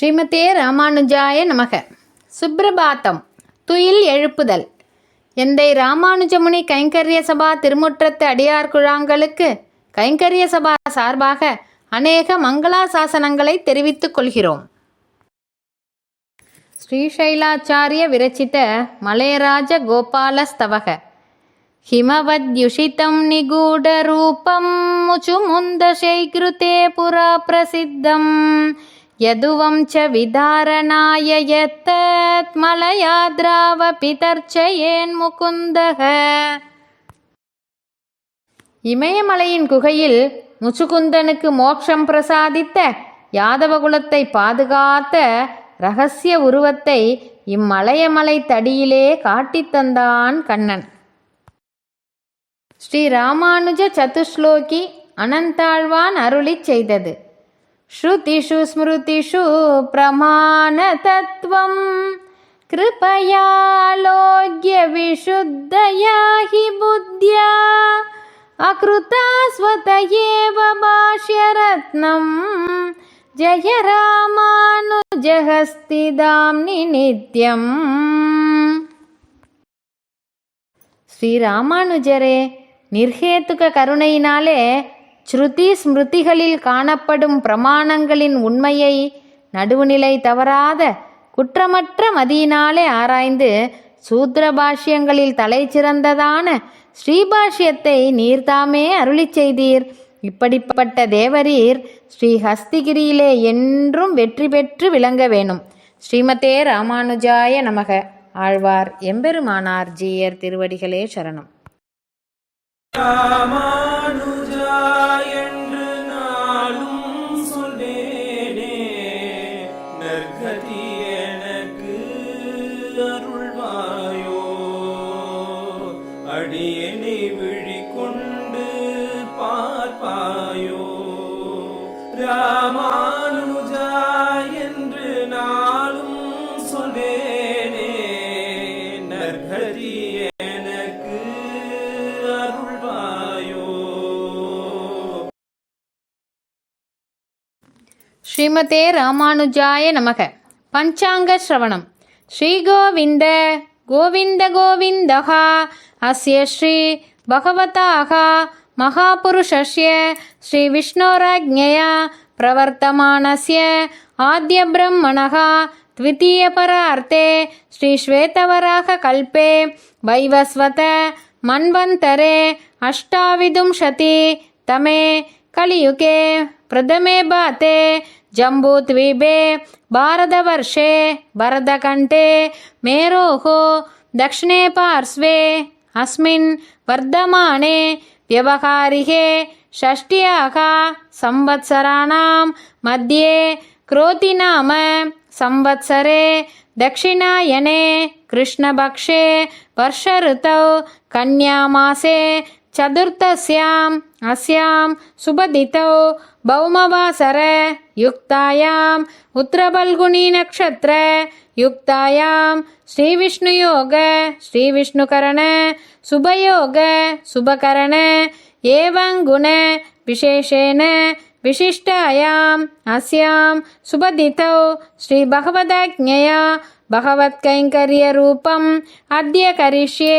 ஸ்ரீமதே ராமானுஜாய நமக சுப்ரபாத்தம் துயில் எழுப்புதல் எந்தை ராமானுஜமுனி கைங்கரிய சபா திருமுற்றத்து அடியார் குழாங்களுக்கு கைங்கரிய சபா சார்பாக அநேக மங்களாசாசனங்களை தெரிவித்துக் கொள்கிறோம் ஸ்ரீசைலாச்சாரிய விரச்சித மலையராஜ கோபாலஸ்தவக हिमवद्युषितं निगूढरूपं मुचुमुन्दशैकृते पुरा प्रसिद्धं यदुवं च विदारणाय यत्तत् मलयाद्रावपि तर्चयेन्मुकुन्दः இமயமலையின் குகையில் முச்சுகுந்தனுக்கு மோட்சம் பிரசாதித்த யாதவகுலத்தை பாதுகாத்த ரகசிய உருவத்தை இம்மலையமலை தடியிலே காட்டித் தந்தான் கண்ணன் ஸ்ரீ ராமானுஜ சதுஸ்லோகி அனந்தாழ்வான் அருளிச் செய்தது श्रुतिषु स्मृतिषु प्रमाणतत्त्वं हि बुद्ध्या अकृता स्वत एव भाष्यरत्नं। जय रामानुजहस्तिदाम्नि नित्यम् रामानुजहस्तिदाम्नित्यम् श्रीरामानुजरे निर्हेतुककरुणयिनाले ஸ்ருதி ஸ்மிருதிகளில் காணப்படும் பிரமாணங்களின் உண்மையை நடுவுநிலை தவறாத குற்றமற்ற மதியினாலே ஆராய்ந்து சூத்திர பாஷ்யங்களில் தலை சிறந்ததான ஸ்ரீபாஷ்யத்தை நீர்தாமே அருளி செய்தீர். இப்படிப்பட்ட தேவரீர் ஸ்ரீ ஹஸ்திகிரியிலே என்றும் வெற்றி பெற்று விளங்க வேணும். ஸ்ரீமதே ராமானுஜாய நமக. ஆழ்வார் எம்பெருமானார் ஜீயர் திருவடிகளே சரணம். அருள்வாயோ? அடியனை விழிக்கொண்டு பார்ப்பாயோ? ராமானுஜா என்று நாளும் சொன்னேனே நற்கதி எனக்கு அருள்வாயோ? ஸ்ரீமதே ராமானுஜாய நமக. பஞ்சாங்க ஸ்ரவணம். श्रीगोविन्द गोविन्दगोविन्दः अस्य श्रीभगवताः महापुरुषस्य श्रीविष्णोराज्ञया प्रवर्तमानस्य आद्यब्रह्मणः द्वितीयपरार्थे श्रीश्वेतवराहकल्पे वैवस्वत मन्वन्तरे अष्टाविदुंशति तमे कलियुगे। प्रथमे बाते जम्बूद्वीपे भारतवर्षे भरतकण्ठे मेरोः दक्षिणे पार्श्वे अस्मिन् वर्धमाने व्यवहारिके षष्ट्याः संवत्सराणां मध्ये क्रोतिनाम संवत्सरे दक्षिणायने कृष्णपक्षे वर्षऋतौ कन्यामासे चतुर्थस्याम् अस्यां सुबदितौ भौमवासर युक्तायाम् उत्तरफल्गुणीनक्षत्र युक्तायां श्रीविष्णुयोग श्रीविष्णुकरण शुभयोग शुभकरण एवं गुण विशेषेण विशिष्टायाम् अस्यां सुबदितौ श्रीभगवदाज्ञया भगवत्कैङ्कर्यरूपम् अद्य करिष्ये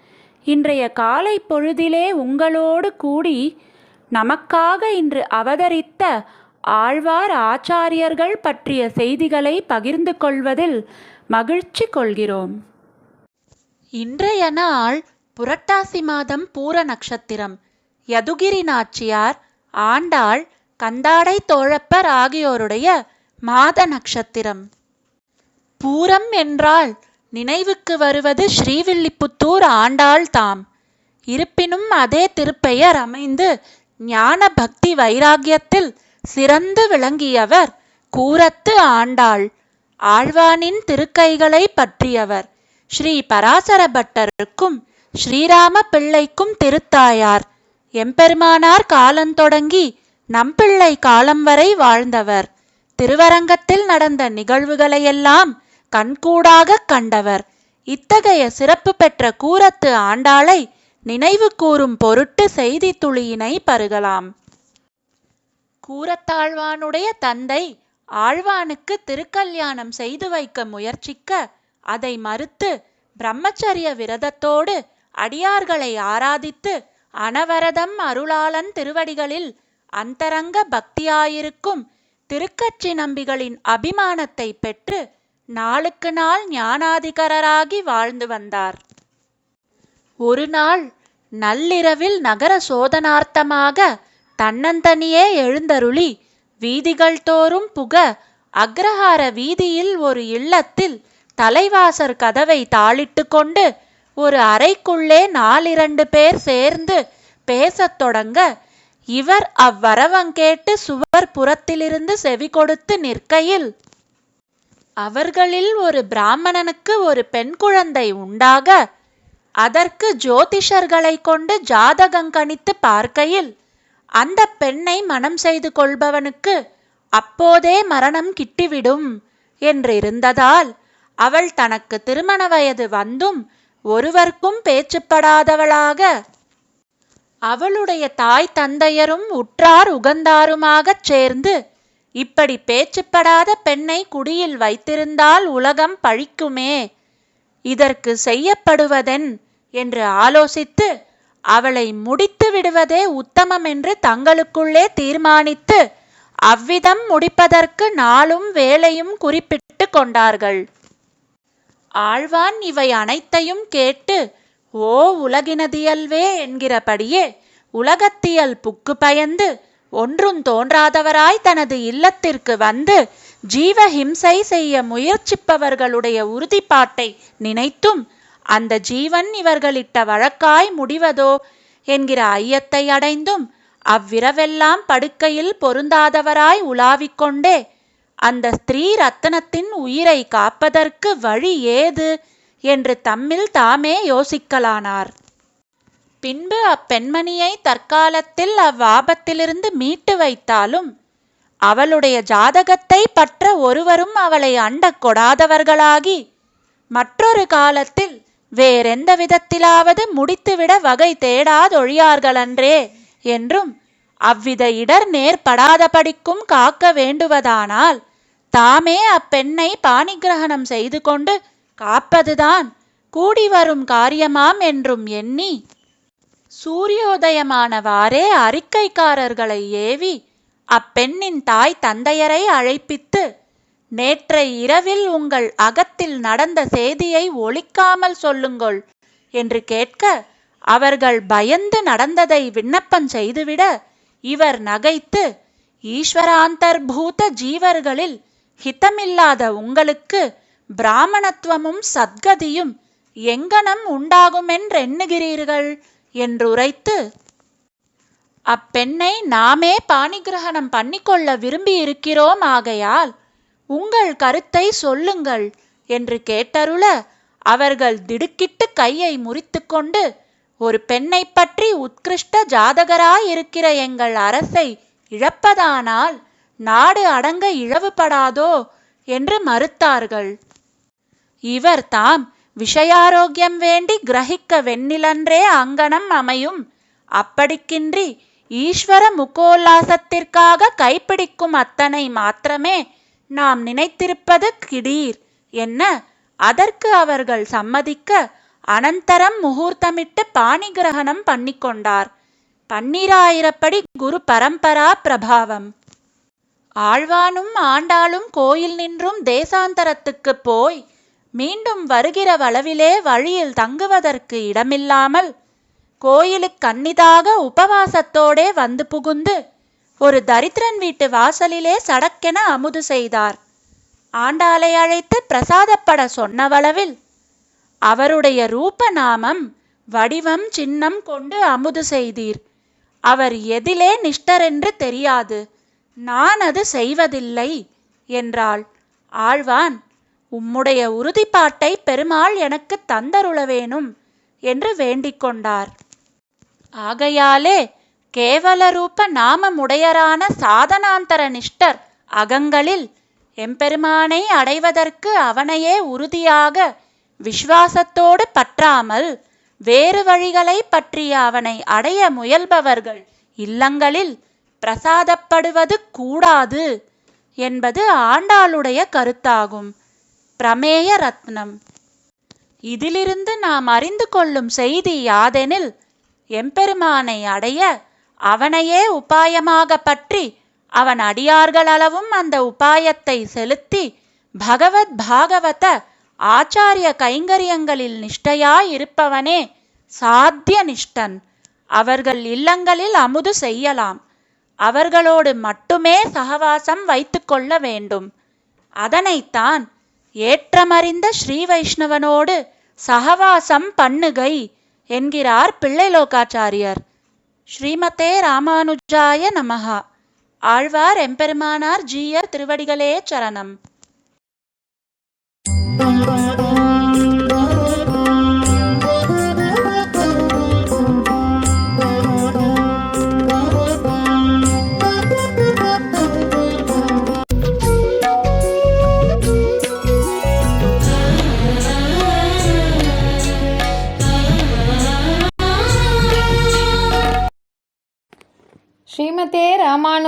இன்றைய காலை பொழுதிலே உங்களோடு கூடி நமக்காக இன்று அவதரித்த ஆழ்வார் ஆச்சாரியர்கள் பற்றிய செய்திகளை பகிர்ந்து கொள்வதில் மகிழ்ச்சி கொள்கிறோம். இன்றைய நாள் புரட்டாசி மாதம் பூர நட்சத்திரம். யதுகிரி நாச்சியார் ஆண்டாள் கந்தாடை தோழப்பர் ஆகியோருடைய மாத நட்சத்திரம். பூரம் என்றால் நினைவுக்கு வருவது ஸ்ரீவில்லிபுத்தூர் ஆண்டாள் தாம். இருப்பினும் அதே திருப்பெயர் அமைந்து ஞான பக்தி வைராகியத்தில் சிறந்து விளங்கியவர் கூரத்து ஆண்டாள். ஆழ்வானின் திருக்கைகளை பற்றியவர் ஸ்ரீ பராசர பட்டருக்கும் ஸ்ரீராம பிள்ளைக்கும் திருத்தாயார். எம்பெருமானார் காலந்தொடங்கி நம்பிள்ளை காலம் வரை வாழ்ந்தவர். திருவரங்கத்தில் நடந்த நிகழ்வுகளையெல்லாம் கண்கூடாகக் கண்டவர். இத்தகைய சிறப்பு பெற்ற கூரத்து ஆண்டாளை நினைவு கூறும் பொருட்டு செய்தி துளியினை பருகலாம். கூரத்தாழ்வானுடைய தந்தை ஆழ்வானுக்கு திருக்கல்யாணம் செய்து வைக்க முயற்சிக்க அதை மறுத்து பிரம்மச்சரிய விரதத்தோடு அடியார்களை ஆராதித்து அனவரதம் அருளாளன் திருவடிகளில் அந்தரங்க பக்தியாயிருக்கும் திருக்கட்சி நம்பிகளின் அபிமானத்தை பெற்று நாளுக்கு நாள் ஞானாதிகரராகி வாழ்ந்து வந்தார். ஒரு நாள் நள்ளிரவில் நகர சோதனார்த்தமாக தன்னந்தனியே எழுந்தருளி வீதிகள் தோறும் புக அக்ரஹார வீதியில் ஒரு இல்லத்தில் தலைவாசர் கதவை தாளிட்டு கொண்டு ஒரு அறைக்குள்ளே நாலிரண்டு பேர் சேர்ந்து பேசத் தொடங்க இவர் அவ்வரவங்கேட்டு சுவர் புறத்திலிருந்து செவி கொடுத்து நிற்கையில் அவர்களில் ஒரு பிராமணனுக்கு ஒரு பெண் குழந்தை உண்டாக அதற்கு ஜோதிஷர்களை கொண்டு ஜாதகம் கணித்து பார்க்கையில் அந்த பெண்ணை மனம் செய்து கொள்பவனுக்கு அப்போதே மரணம் கிட்டிவிடும் என்றிருந்ததால் அவள் தனக்கு திருமண வயது வந்தும் ஒருவர்க்கும் பேச்சுப்படாதவளாக அவளுடைய தாய் தந்தையரும் உற்றார் உகந்தாருமாகச் சேர்ந்து இப்படி பேச்சுப்படாத பெண்ணை குடியில் வைத்திருந்தால் உலகம் பழிக்குமே. இதற்கு செய்யப்படுவதென் என்று ஆலோசித்து அவளை முடித்து விடுவதே உத்தமம் என்று தங்களுக்குள்ளே தீர்மானித்து அவ்விதம் முடிப்பதற்கு நாளும் வேலையும் குறிப்பிட்டு கொண்டார்கள். ஆழ்வான் இவை அனைத்தையும் கேட்டு ஓ உலகினதியல்வே என்கிறபடியே உலகத்தியல் புக்கு பயந்து ஒன்றும் தோன்றாதவராய் தனது இல்லத்திற்கு வந்து ஜீவஹிம்சை செய்ய முயற்சிப்பவர்களுடைய உறுதிப்பாட்டை நினைத்தும் அந்த ஜீவன் இவர்களிட்ட வழக்காய் முடிவதோ என்கிற ஐயத்தை அடைந்தும் அவ்விரவெல்லாம் படுக்கையில் பொருந்தாதவராய் உலாவிக் கொண்டே அந்த ஸ்திரீ ரத்தனத்தின் உயிரை காப்பதற்கு வழி ஏது என்று தம்மில் தாமே யோசிக்கலானார். பின்பு அப்பெண்மணியை தற்காலத்தில் அவ்வாபத்திலிருந்து மீட்டு வைத்தாலும் அவளுடைய ஜாதகத்தை பற்ற ஒருவரும் அவளை அண்டக் கொடாதவர்களாகி மற்றொரு காலத்தில் வேறெந்த விதத்திலாவது முடித்துவிட வகை தேடாதொழியார்களன்றே என்றும் அவ்வித இடர் நேர்படாதபடிக்கும் காக்க வேண்டுவதானால் தாமே அப்பெண்ணை பாணிகிரகணம் செய்து கொண்டு காப்பதுதான் கூடி வரும் காரியமாம் என்றும் எண்ணி சூரியோதயமானவாறே அறிக்கைக்காரர்களை ஏவி அப்பெண்ணின் தாய் தந்தையரை அழைப்பித்து நேற்றை இரவில் உங்கள் அகத்தில் நடந்த செய்தியை ஒழிக்காமல் சொல்லுங்கள் என்று கேட்க அவர்கள் பயந்து நடந்ததை விண்ணப்பம் செய்துவிட இவர் நகைத்து ஈஸ்வராந்தர்பூத ஜீவர்களில் ஹிதமில்லாத உங்களுக்கு பிராமணத்துவமும் சத்கதியும் எங்கனம் உண்டாகுமென்றெண்ணுகிறீர்கள் என்றுரைத்து அப்பெண்ணை நாமே பாணிகிரகணம் பண்ணிக்கொள்ள விரும்பியிருக்கிறோம் ஆகையால் உங்கள் கருத்தை சொல்லுங்கள் என்று கேட்டருள அவர்கள் திடுக்கிட்டு கையை முறித்துக்கொண்டு ஒரு பெண்ணைப் பற்றி உத்கிருஷ்ட ஜாதகராயிருக்கிற எங்கள் அரசை இழப்பதானால் நாடு அடங்க இழவுபடாதோ என்று மறுத்தார்கள். இவர் தாம் விஷயாரோக்கியம் வேண்டி கிரகிக்க வெண்ணிலன்றே அங்கனம் அமையும். அப்படிக்கின்றி ஈஸ்வர முகோல்லாசத்திற்காக கைப்பிடிக்கும் அத்தனை மாத்திரமே நாம் நினைத்திருப்பது கிடீர். என்ன? அதற்கு அவர்கள் சம்மதிக்க அனந்தரம் முகூர்த்தமிட்டு பாணி கிரகணம் பண்ணி பண்ணிக்கொண்டார். பன்னிராயிரப்படி குரு பரம்பரா பிரபாவம். ஆழ்வானும் ஆண்டாளும் கோயில் நின்றும் தேசாந்தரத்துக்குப் போய் மீண்டும் வருகிற வளவிலே வழியில் தங்குவதற்கு இடமில்லாமல் கோயிலுக்கு அன்னிதாக உபவாசத்தோடே வந்து புகுந்து ஒரு தரித்திரன் வீட்டு வாசலிலே சடக்கென அமுது செய்தார். ஆண்டாளை அழைத்து பிரசாதப்பட சொன்னவளவில் அவருடைய ரூப நாமம் வடிவம் சின்னம் கொண்டு அமுது செய்தீர். அவர் எதிலே நிஷ்டரென்று தெரியாது. நான் அது செய்வதில்லை என்றாள். ஆழ்வான் உம்முடைய உறுதிப்பாட்டை பெருமாள் எனக்கு தந்தருள வேணும் என்று வேண்டிக் கொண்டார். ஆகையாலே கேவலரூப நாமமுடையரான சாதனாந்தர நிஷ்டர் அகங்களில் எம்பெருமானை அடைவதற்கு அவனையே உறுதியாக விசுவாசத்தோடு பற்றாமல் வேறு வழிகளை பற்றிய அவனை அடைய முயல்பவர்கள் இல்லங்களில் பிரசாதப்படுவது கூடாது என்பது ஆண்டாளுடைய கருத்தாகும். பிரமேய ரத்னம். இதிலிருந்து நாம் அறிந்து கொள்ளும் செய்தி யாதெனில் எம்பெருமானை அடைய அவனையே உபாயமாக பற்றி அவன் அடியார்களளவும் அந்த உபாயத்தை செலுத்தி பகவத் பாகவத ஆச்சாரிய கைங்கரியங்களில் நிஷ்டையாயிருப்பவனே சாத்திய நிஷ்டன் அவர்கள் இல்லங்களில் அமுது செய்யலாம். அவர்களோடு மட்டுமே சகவாசம் வைத்துக்கொள்ள வேண்டும். அதனைத்தான் ஏற்றமறிந்த ஸ்ரீ வைஷ்ணவனோடு சகவாசம் பண்ணுகை என்கிறார் பிள்ளைலோகாச்சாரியர். ஸ்ரீமதே ராமானுஜாய நமஹா. ஆழ்வார் எம்பெருமானார் ஜீயர் திருவடிகளே சரணம்.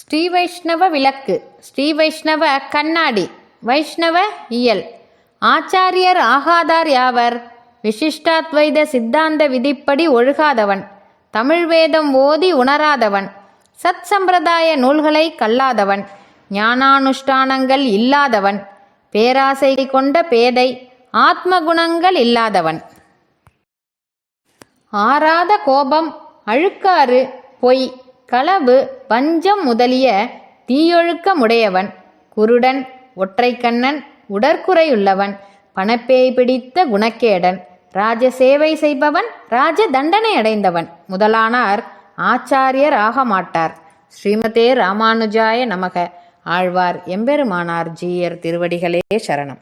ஸ்ரீ வைஷ்ணவ விளக்கு ஸ்ரீ வைஷ்ணவ கண்ணாடி வைஷ்ணவ இயல். ஆச்சாரியர் ஆகாதார் யாவர்? விசிஷ்டாத்வைத சித்தாந்த விதிப்படி ஒழுகாதவன். தமிழ் வேதம் ஓதி உணராதவன். சத் சம்பிரதாய நூல்களை கல்லாதவன். ஞானானுஷ்டானங்கள் இல்லாதவன். பேராசை கொண்ட பேதை ஆத்ம குணங்கள் இல்லாதவன். ஆறாத கோபம் அழுக்காறு பொய். களவு பஞ்சம் முதலிய தீயொழுக்கமுடையவன் குருடன் ஒற்றைக்கண்ணன் உடற்குறையுள்ளவன் பணப்பேய் பிடித்த குணக்கேடன் ராஜ சேவை செய்பவன் ராஜ தண்டனை அடைந்தவன் முதலானார் ஆச்சாரியர் ஆக மாட்டார் ஸ்ரீமதே ராமானுஜாய நமக. ஆழ்வார் எம்பெருமானார் ஜீயர் திருவடிகளே சரணம்.